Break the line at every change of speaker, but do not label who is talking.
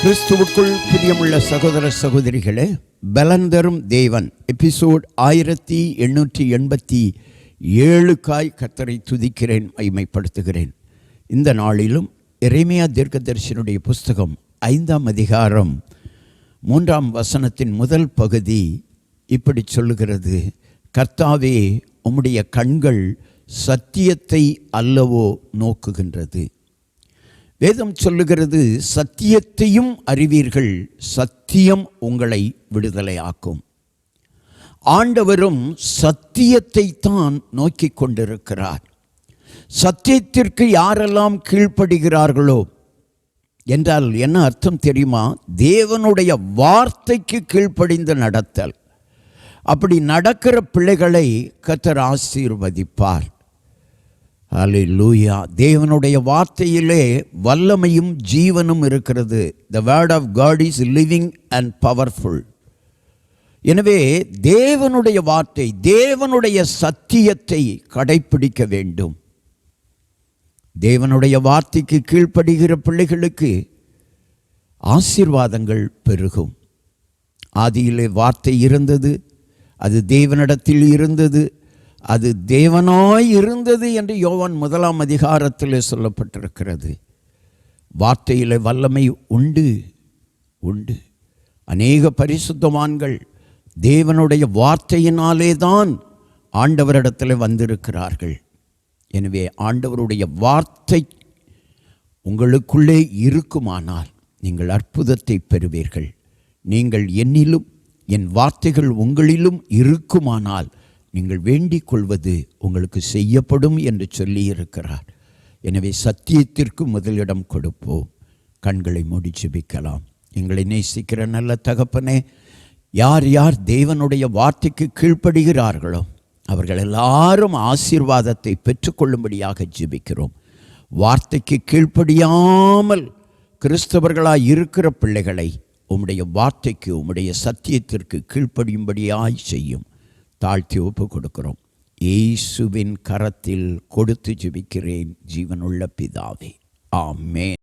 கிறிஸ்துவுக்குள் பிரியமுள்ள சகோதர சகோதரிகளே பலந்தரும் தேவன். எபிசோட் ஆயிரத்தி எண்ணூற்றி எண்பத்தி ஏழுக்காய் கத்தரை துதிக்கிறேன் மைமைப்படுத்துகிறேன் இந்த நாளிலும் இறைமையா தீர்க்கதரிசனுடைய புஸ்தகம் ஐந்தாம் அதிகாரம் மூன்றாம் வசனத்தின் முதல் பகுதி இப்படி சொல்லுகிறது. கர்த்தாவே உம்முடைய கண்கள் சத்தியத்தை அல்லவோ நோக்குகின்றது. வேதம் சொல்லுகிறது சத்தியத்தையும் அறிவீர்கள் சத்தியம் உங்களை விடுதலையாக்கும். ஆண்டவரும் சத்தியத்தை தான் நோக்கிக் கொண்டிருக்கிறார். சத்தியத்திற்கு யாரெல்லாம் கீழ்ப்படுகிறார்களோ என்றால் என்ன அர்த்தம் தெரியுமா? தேவனுடைய வார்த்தைக்கு கீழ்ப்படிந்து நடத்தல். அப்படி நடக்கிற பிள்ளைகளை கத்தர் ஆசீர்வதிப்பார். அலை லூயா தேவனுடைய வார்த்தையிலே வல்லமையும் ஜீவனும் இருக்கிறது. The word of God is living and powerful எனவே தேவனுடைய வார்த்தை தேவனுடைய சத்தியத்தை கடைப்பிடிக்க வேண்டும். தேவனுடைய வார்த்தைக்கு கீழ்ப்படுகிற பிள்ளைகளுக்கு ஆசீர்வாதங்கள் பெருகும். ஆதியிலே வார்த்தை இருந்தது அது தேவனிடத்தில் இருந்தது அது தேவனாய் இருந்தது என்று யோவான் முதலாம் அதிகாரத்தில் சொல்லப்பட்டிருக்கிறது. வார்த்தையில் வல்லமை உண்டு உண்டு. அநேக பரிசுத்தவான்கள் தேவனுடைய வார்த்தையினாலே தான் ஆண்டவரிடத்தில் வந்திருக்கிறார்கள். எனவே ஆண்டவருடைய வார்த்தை உங்களுக்குள்ளே இருக்குமானால் நீங்கள் அற்புதத்தை பெறுவீர்கள். நீங்கள் என்னிலும் என் வார்த்தைகள் உங்களிலும் இருக்குமானால் நீங்கள் வேண்டிக் கொள்வது உங்களுக்கு செய்யப்படும் என்று சொல்லியிருக்கிறார். எனவே சத்தியத்திற்கு முதலிடம் கொடுப்போம். கண்களை மூடி ஜெபிக்கலாம் எங்களை நேசிக்கிற நல்ல தகப்பனே யார் யார் தேவனுடைய வார்த்தைக்கு கீழ்ப்படுகிறார்களோ அவர்கள் எல்லாரும் ஆசீர்வாதத்தை பெற்றுக்கொள்ளும்படியாக ஜெபிக்கிறோம். வார்த்தைக்கு கீழ்ப்படியாமல் கிறிஸ்தவர்களாய் இருக்கிற பிள்ளைகளை உம்முடைய வார்த்தைக்கு உம்முடைய சத்தியத்திற்கு கீழ்ப்படியும்படியாய் செய்யும். தாழ்த்தி ஒப்பு கொடுக்கிறோம். இயேசுவின் கரத்தில் கொடுத்து ஜெபிக்கிறேன் ஜீவனுள்ள பிதாவே. ஆமே